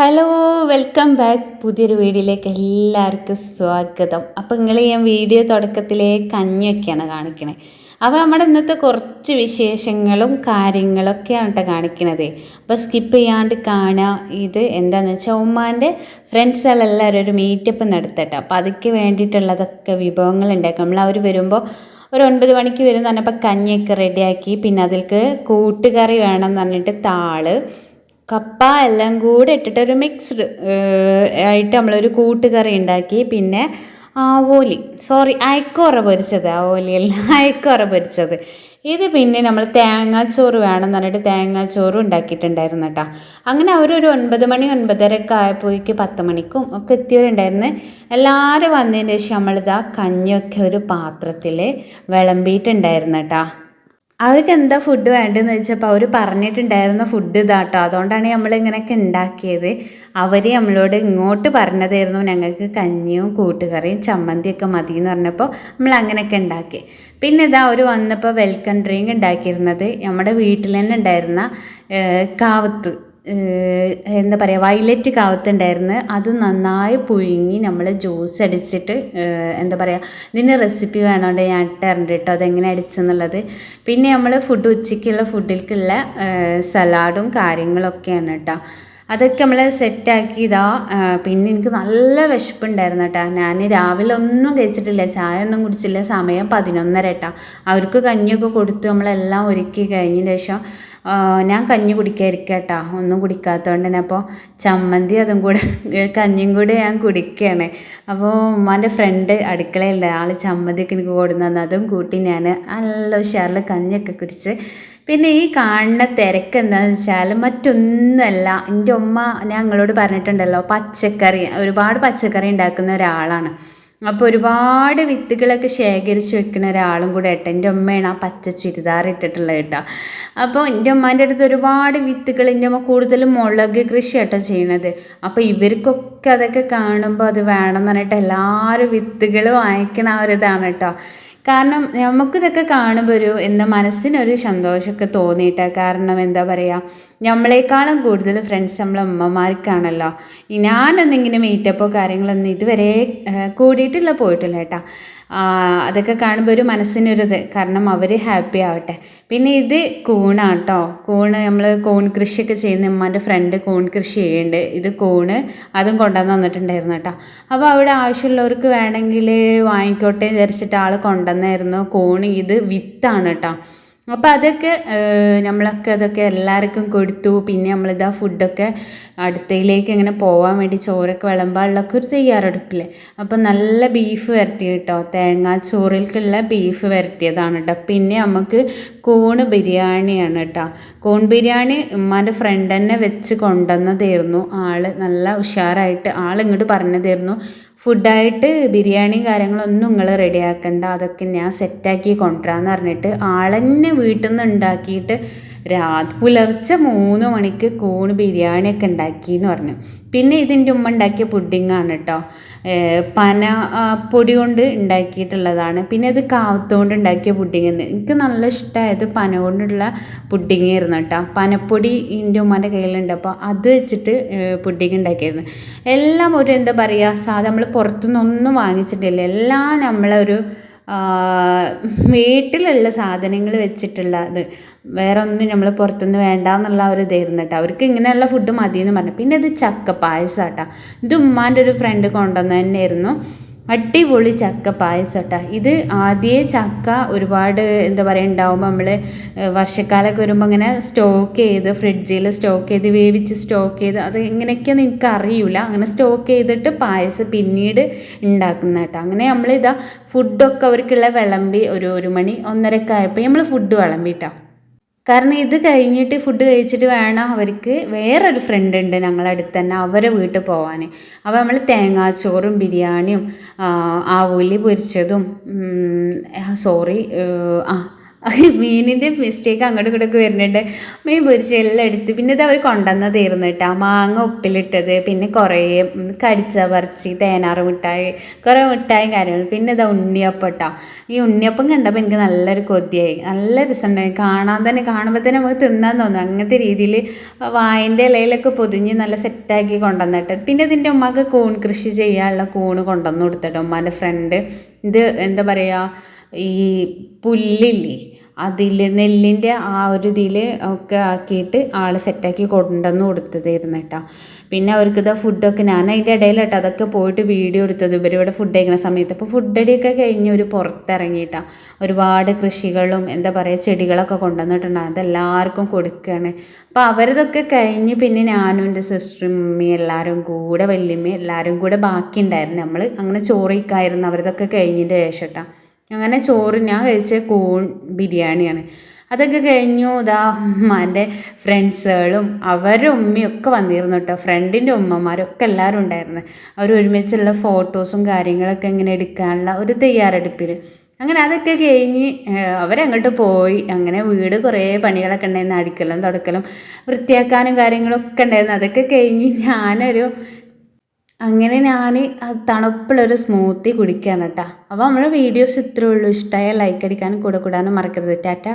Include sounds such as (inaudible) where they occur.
Hello welcome back പുതിയൊരു വീഡിയോയിലേക്ക് എല്ലാവർക്കും സ്വാഗതം. അപ്പോൾ നിങ്ങൾ ഞാൻ വീഡിയോ തുടക്കത്തിലെ കഞ്ഞൊക്കെയാണ് കാണിക്കണേ. അപ്പോൾ നമ്മുടെ ഇന്നത്തെ കുറച്ച് വിശേഷങ്ങളും കാര്യങ്ങളൊക്കെയാണ് കേട്ടോ കാണിക്കണത്. അപ്പോൾ സ്കിപ്പ് ചെയ്യാണ്ട് കാണുക ഇത് എന്താണെന്ന് വെച്ചാൽ ഉമ്മാന്റെ ഫ്രണ്ട്സുകളെല്ലാവരും ഒരു മീറ്റപ്പ് നടത്തട്ടെ. അപ്പോൾ അതിക്ക് വേണ്ടിയിട്ടുള്ളതൊക്കെ വിഭവങ്ങൾ ഉണ്ടാക്കും. നമ്മൾ അവർ വരുമ്പോൾ ഒരു ഒൻപത് മണിക്ക് വരും പറഞ്ഞപ്പോൾ കഞ്ഞിയൊക്കെ റെഡിയാക്കി പിന്നെ അതിൽക്ക് കൂട്ടുകറി വേണം എന്ന് പറഞ്ഞിട്ട് താൾ. കപ്പ എല്ലാം കൂടെ ഇട്ടിട്ട് ഒരു മിക്സ്ഡ് ആയിട്ട് നമ്മളൊരു കൂട്ടുകറി ഉണ്ടാക്കി. പിന്നെ ആവോലി. സോറി അയക്കോറ പൊരിച്ചത്. ആവോലിയല്ല (laughs) അയക്കോറ പൊരിച്ചത്. ഇത് പിന്നെ നമ്മൾ തേങ്ങാച്ചോറ് വേണമെന്ന് പറഞ്ഞിട്ട് തേങ്ങാച്ചോറും ഉണ്ടാക്കിയിട്ടുണ്ടായിരുന്നു കേട്ടോ. അങ്ങനെ അവരൊരു ഒൻപത് മണി ഒൻപതരയൊക്കെ ആയപ്പോഴേക്ക് പത്ത് മണിക്കും ഒക്കെ എത്തിയവരുണ്ടായിരുന്നു. എല്ലാവരും വന്നതിന് ശേഷം നമ്മളിതാ കഞ്ഞിയൊക്കെ ഒരു പാത്രത്തിൽ വിളമ്പിയിട്ടുണ്ടായിരുന്നു കേട്ടോ. അവർക്ക് എന്താ ഫുഡ് വേണ്ടതെന്ന് വെച്ചപ്പോൾ അവർ പറഞ്ഞിട്ടുണ്ടായിരുന്ന ഫുഡ് ഇതാട്ടോ. അതുകൊണ്ടാണ് നമ്മൾ ഇങ്ങനെയൊക്കെ ഉണ്ടാക്കിയത്. അവർ നമ്മളോട് ഇങ്ങോട്ട് പറഞ്ഞതായിരുന്നു ഞങ്ങൾക്ക് കഞ്ഞിയും കൂട്ടുകറിയും ചമ്മന്തിയൊക്കെ മതി എന്ന് പറഞ്ഞപ്പോൾ നമ്മൾ അങ്ങനെയൊക്കെ ഉണ്ടാക്കി. പിന്നെ ഇതാ അവർ വന്നപ്പോൾ വെൽക്കം ഡ്രിങ്ക് ഉണ്ടാക്കിയിരുന്നത് നമ്മുടെ വീട്ടിൽ തന്നെ ഉണ്ടായിരുന്ന കാവത്ത്. എന്താ പറയുക വയലറ്റ് കാവത്തുണ്ടായിരുന്നു. അത് നന്നായി പുഴുങ്ങി നമ്മൾ ജ്യൂസ് അടിച്ചിട്ട് എന്താ പറയുക ഇതിന്റെ റെസിപ്പി വേണോണ്ട് ഞാൻ ഇട്ടുതരണ്ട് കേട്ടോ അതെങ്ങനെ അടിച്ചെന്നുള്ളത്. പിന്നെ നമ്മൾ ഫുഡ് ഉച്ചയ്ക്കുള്ള ഫുഡിലേക്കുള്ള സലാഡും കാര്യങ്ങളൊക്കെയാണ് കേട്ടോ അതൊക്കെ നമ്മൾ സെറ്റാക്കി ഇതാ. പിന്നെ എനിക്ക് നല്ല വിശപ്പുണ്ടായിരുന്നു കേട്ടോ ഞാൻ രാവിലെ ഒന്നും കഴിച്ചിട്ടില്ല. ചായ ഒന്നും കുടിച്ചില്ല. സമയം പതിനൊന്നര കേട്ടോ അവർക്ക് കഞ്ഞിയൊക്കെ കൊടുത്തു. നമ്മളെല്ലാം ഒരുക്കി കഴിഞ്ഞതിന് ശേഷം ഞാൻ കഞ്ഞി കുടിക്കാതിരിക്കുക കേട്ടോ ഒന്നും കുടിക്കാത്തതുകൊണ്ട് തന്നെ. അപ്പോൾ ചമ്മന്തി അതും കൂടെ കഞ്ഞിയും കൂടെ ഞാൻ കുടിക്കുകയാണ് അപ്പോൾ ഉമ്മാന്റെ ഫ്രണ്ട് അടുക്കളയില്ല ആൾ ചമ്മന്തിയൊക്കെ എനിക്ക് കൊടുന്നു അതും കൂട്ടി ഞാൻ നല്ല ഉഷാറിൽ കഞ്ഞിയൊക്കെ കുടിച്ച്. പിന്നെ ഈ കാണുന്ന തിരക്ക് എന്താണെന്ന് വെച്ചാൽ മറ്റൊന്നുമല്ല. എന്റെ ഉമ്മ ഞങ്ങളോട് പറഞ്ഞിട്ടുണ്ടല്ലോ പച്ചക്കറി ഒരുപാട് പച്ചക്കറി ഉണ്ടാക്കുന്ന ഒരാളാണ്. അപ്പോൾ ഒരുപാട് വിത്തുകളൊക്കെ ശേഖരിച്ച് വെക്കുന്ന ഒരാളും കൂടെ ഏട്ടൻ എന്റെ ഉമ്മയാണ് ആ പച്ച ചുരിദാർ ഇട്ടിട്ടുള്ളത് കേട്ടോ. അപ്പോൾ എന്റെ ഉമ്മാന്റെ അടുത്ത് ഒരുപാട് വിത്തുകൾ എന്റെ അമ്മ കൂടുതലും മുളക് കൃഷി കേട്ടോ ചെയ്യണത്. അപ്പോൾ ഇവർക്കൊക്കെ അതൊക്കെ കാണുമ്പോൾ അത് വേണം എന്ന് പറഞ്ഞിട്ട് എല്ലാവരും വിത്തുകൾ വാങ്ങിക്കണ ഒരു ഇതാണ് കേട്ടോ. കാരണം നമുക്കിതൊക്കെ കാണുമ്പോൾ ഒരു എന്താ മനസ്സിനൊരു സന്തോഷമൊക്കെ തോന്നിയിട്ട്. കാരണം എന്താ പറയുക നമ്മളെക്കാളും കൂടുതൽ ഫ്രണ്ട്സ് നമ്മളെ അമ്മമാർക്കാണല്ലോ ഞാനൊന്നിങ്ങനെ മീറ്റപ്പോ കാര്യങ്ങളൊന്നും ഇതുവരെ കൂടിയിട്ടില്ല പോയിട്ടില്ല കേട്ടോ. അതൊക്കെ കാണുമ്പോൾ ഒരു മനസ്സിനൊരിത് കാരണം അവർ ഹാപ്പി ആവട്ടെ. പിന്നെ ഇത് കൂണാട്ടോ കൂണ് നമ്മൾ കൂൺ കൃഷിയൊക്കെ ചെയ്യുന്ന ഉമ്മാന്റെ ഫ്രണ്ട് കൂൺ കൃഷി ചെയ്യുന്നുണ്ട് ഇത് കൂണ് അതും കൊണ്ടുവന്ന് തന്നിട്ടുണ്ടായിരുന്നു കേട്ടോ. അപ്പോൾ അവിടെ ആവശ്യമുള്ളവർക്ക് വേണമെങ്കിൽ വാങ്ങിക്കോട്ടെ വിചാരിച്ചിട്ട് ആൾ കൊണ്ടുവന്നായിരുന്നു കൂൺ ഇത് വിത്താണ് കേട്ടോ അപ്പോൾ അതൊക്കെ നമ്മളൊക്കെ അതൊക്കെ എല്ലാവർക്കും കൊടുത്തു. പിന്നെ നമ്മളിതാ ഫുഡൊക്കെ അടുത്തയിലേക്ക് ഇങ്ങനെ പോകാൻ വേണ്ടി ചോറൊക്കെ വിളമ്പാനുള്ളൊക്കെ ഒരു തയ്യാറെടുപ്പില്ലേ? അപ്പോൾ നല്ല ബീഫ് വരട്ടി കേട്ടോ തേങ്ങാ ചോറിലേക്കുള്ള ബീഫ് വരട്ടിയതാണ് കേട്ടോ. പിന്നെ നമുക്ക് കൂണ് ബിരിയാണിയാണ് കേട്ടോ. കോൺ ബിരിയാണി ഉമ്മാന്റെ ഫ്രണ്ട് തന്നെ വെച്ച് കൊണ്ടുവന്നതായിരുന്നു. ആൾ നല്ല ഉഷാറായിട്ട് ആൾ ഇങ്ങോട്ട് പറഞ്ഞതായിരുന്നു. ഫുഡായിട്ട് ബിരിയാണിയും കാര്യങ്ങളൊന്നും നിങ്ങൾ റെഡിയാക്കണ്ട അതൊക്കെ ഞാൻ സെറ്റാക്കി കൊണ്ടുവരാമെന്ന് പറഞ്ഞിട്ട് ആളെന്നെ വീട്ടിൽ നിന്ന് ഉണ്ടാക്കിയിട്ട് രാത് പുലർച്ചെ മൂന്ന് മണിക്ക് കൂണ് ബിരിയാണിയൊക്കെ ഉണ്ടാക്കി എന്ന് പറഞ്ഞു. പിന്നെ ഇതിന്റെ ഉമ്മ ഉണ്ടാക്കിയ പുഡിങ്ങാണ് കേട്ടോ പന പൊടി കൊണ്ട് ഉണ്ടാക്കിയിട്ടുള്ളതാണ്. പിന്നെ ഇത് കാവത്തുകൊണ്ട് ഉണ്ടാക്കിയ പുഡിങ് എന്ന് എനിക്ക് നല്ല ഇഷ്ടമായത് പന കൊണ്ടുള്ള പുഡിങ് ആയിരുന്നു കേട്ടോ പനപ്പൊടി എന്റെ ഉമ്മന്റെ കയ്യിലുണ്ട്. അപ്പോൾ അത് വെച്ചിട്ട് പുഡിങ് ഉണ്ടാക്കിയിരുന്നു എല്ലാം ഒരു എന്താ പറയുക സാധാ നമ്മൾ പുറത്തുനിന്നൊന്നും വാങ്ങിച്ചിട്ടില്ല. എല്ലാം നമ്മളൊരു വീട്ടിലുള്ള സാധനങ്ങൾ വെച്ചിട്ടുള്ള ഇത് വേറെ ഒന്നും നമ്മൾ പുറത്തുനിന്ന് വേണ്ട എന്നുള്ള ഒരു ഇതായിരുന്നു കേട്ടോ. അവർക്ക് ഇങ്ങനെയുള്ള ഫുഡ് മതി എന്ന് പറഞ്ഞു. പിന്നെ ഇത് ചക്ക പായസം കേട്ടോ ഇത് ഉമ്മാന്റെ ഒരു ഫ്രണ്ട് കൊണ്ടുവന്നു തന്നെയായിരുന്നു അടിപൊളി ചക്ക പായസം കേട്ടോ ഇത് ആദ്യമേ ചക്ക ഒരുപാട് എന്താ പറയുക ഉണ്ടാവുമ്പോൾ നമ്മൾ വർഷക്കാലമൊക്കെ വരുമ്പോൾ ഇങ്ങനെ സ്റ്റോക്ക് ചെയ്ത് ഫ്രിഡ്ജിൽ സ്റ്റോക്ക് ചെയ്ത് വേവിച്ച് സ്റ്റോക്ക് ചെയ്ത് അത് എങ്ങനെയൊക്കെയാണെന്ന് എനിക്ക് അറിയില്ല അങ്ങനെ സ്റ്റോക്ക് ചെയ്തിട്ട് പായസം പിന്നീട് ഉണ്ടാക്കുന്ന കേട്ടോ അങ്ങനെ നമ്മളിതാ ഫുഡൊക്കെ അവർക്കുള്ള വിളമ്പി ഒരു ഒരു മണി ഒന്നരക്കായപ്പോൾ നമ്മൾ ഫുഡ് വിളമ്പിട്ടോ. കാരണം ഇത് കഴിഞ്ഞിട്ട് ഫുഡ് കഴിച്ചിട്ട് വേണം അവർക്ക് വേറൊരു ഫ്രണ്ട് ഉണ്ട് ഞങ്ങളുടെ അടുത്ത് തന്നെ അവരെ വീട്ടിൽ പോകാൻ അപ്പോൾ നമ്മൾ തേങ്ങാച്ചോറും ബിരിയാണിയും ആവൂലി പൊരിച്ചതും സോറി ആ മീനിന്റെ മിസ്റ്റേക്ക് അങ്ങോട്ടും ഇങ്ങോട്ടൊക്കെ വരുന്നുണ്ട്. മീൻ പൊരിച്ച് എല്ലാം എടുത്ത് പിന്നെ ഇത് അവർ കൊണ്ടുവന്നതായിരുന്നു കേട്ടോ. മാങ്ങ ഉപ്പിലിട്ടത് പിന്നെ കുറേ കടിച്ച പറിച്ച് തേനാറ് മിഠായി കുറേ മിഠായും കാര്യങ്ങൾ. പിന്നെ ഇതാ ഉണ്ണിയപ്പം കേട്ടോ. ഈ ഉണ്ണിയപ്പം കണ്ടപ്പോൾ എനിക്ക് നല്ലൊരു കൊതിയായി. നല്ല രസമുണ്ടായി കാണാൻ തന്നെ കാണുമ്പോൾ തന്നെ നമുക്ക് തിന്നാൻ തോന്നും. അങ്ങനത്തെ രീതിയിൽ വായന്റെ ഇലയിലൊക്കെ പൊതിഞ്ഞ് നല്ല സെറ്റാക്കി കൊണ്ടുവന്നിട്ട്. പിന്നെ ഇതിന്റെ ഉമ്മക്ക് കൂൺ കൃഷി ചെയ്യാനുള്ള കൂണ് കൊണ്ടുവന്ന് കൊടുത്തിട്ടോ ഉമ്മാന്റെ ഫ്രണ്ട് ഇത് എന്താ പറയുക ഈ പുല്ലില്ലേ അതിൽ നെല്ലിന്റെ ആ ഒരു ഇതിൽ ഒക്കെ ആക്കിയിട്ട് ആൾ സെറ്റാക്കി കൊണ്ടുവന്ന് കൊടുത്തതായിരുന്നു കേട്ടോ. പിന്നെ അവർക്ക് ഇതാ ഫുഡൊക്കെ ഞാൻ അതിന്റെ ഇടയിൽ കേട്ടോ അതൊക്കെ പോയിട്ട് വീഡിയോ എടുത്തത്. ഇവരിവിടെ ഫുഡ് കഴിക്കുന്ന സമയത്ത്. അപ്പോൾ ഫുഡ് അടിയൊക്കെ കഴിഞ്ഞ് ഒരു പുറത്തിറങ്ങിയിട്ടാണ് ഒരുപാട് കൃഷികളും എന്താ പറയുക ചെടികളൊക്കെ കൊണ്ടുവന്നിട്ടുണ്ട്. അതെല്ലാവർക്കും കൊടുക്കുകയാണ് അപ്പോൾ അവരിതൊക്കെ കഴിഞ്ഞ് പിന്നെ ഞാനും എന്റെ സിസ്റ്ററും എല്ലാവരും കൂടെ വല്യമ്മയും എല്ലാവരും കൂടെ ബാക്കി ഉണ്ടായിരുന്നു നമ്മൾ അങ്ങനെ ചോറിക്കായിരുന്നു അവരിതൊക്കെ കഴിഞ്ഞതിന്റെ ശേഷം കേട്ടോ. അങ്ങനെ ചോറ് ഞാൻ കഴിച്ച കോൺ ബിരിയാണിയാണ്. അതൊക്കെ കഴിഞ്ഞു ഇതാ ഉമ്മാന്റെ ഫ്രണ്ട്സുകളും അവരുടെ ഉമ്മയും ഒക്കെ വന്നിരുന്നു കേട്ടോ. ഫ്രണ്ടിന്റെ ഉമ്മമാരൊക്കെ എല്ലാവരും ഉണ്ടായിരുന്നു. അവർ ഒരുമിച്ചുള്ള ഫോട്ടോസും കാര്യങ്ങളൊക്കെ ഇങ്ങനെ എടുക്കാനുള്ള ഒരു തയ്യാറെടുപ്പിൽ അങ്ങനെ അതൊക്കെ കഴിഞ്ഞ് അവരങ്ങോട്ട് പോയി. അങ്ങനെ വീട് കുറേ പണികളൊക്കെ ഉണ്ടായിരുന്നു. അടിക്കലും തുടക്കലും വൃത്തിയാക്കാനും കാര്യങ്ങളൊക്കെ ഉണ്ടായിരുന്നു. അതൊക്കെ കഴിഞ്ഞ് ഞാനൊരു അങ്ങനെ ഞാൻ തണുപ്പുള്ളൊരു സ്മൂത്തി കുടിക്കുകയാണ് കേട്ടോ അപ്പോൾ നമ്മുടെ വീഡിയോസ് ഇത്രയേ ഉള്ളൂ. ഇഷ്ടമായ ലൈക്ക് അടിക്കാനും കൂടെ കൂടാനും മറക്കരുത്. ടാറ്റ.